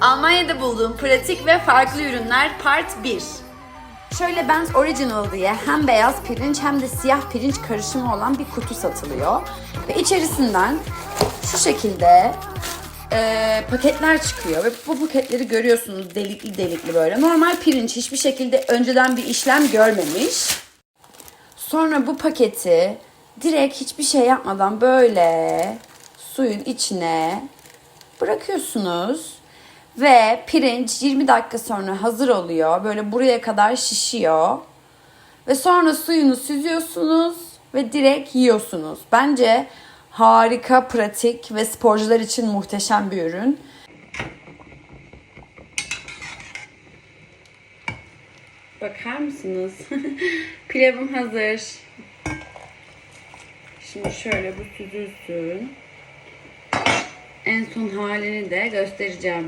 Almanya'da bulduğum pratik ve farklı ürünler part 1. Şöyle Ben's Original diye hem beyaz pirinç hem de siyah pirinç karışımı olan bir kutu satılıyor. Ve içerisinden şu şekilde e, paketler çıkıyor ve bu paketleri görüyorsunuz delikli delikli böyle. Normal pirinç hiçbir şekilde önceden bir işlem görmemiş. Sonra bu paketi direkt hiçbir şey yapmadan böyle suyun içine bırakıyorsunuz. Ve pirinç 20 dakika sonra hazır oluyor. Böyle buraya kadar şişiyor. Ve sonra suyunu süzüyorsunuz ve direkt yiyorsunuz. Bence harika, pratik ve sporcular için muhteşem bir ürün. Bakar mısınız? Pilavım hazır. Şimdi şöyle bu süzülsün. En son halini de göstereceğim.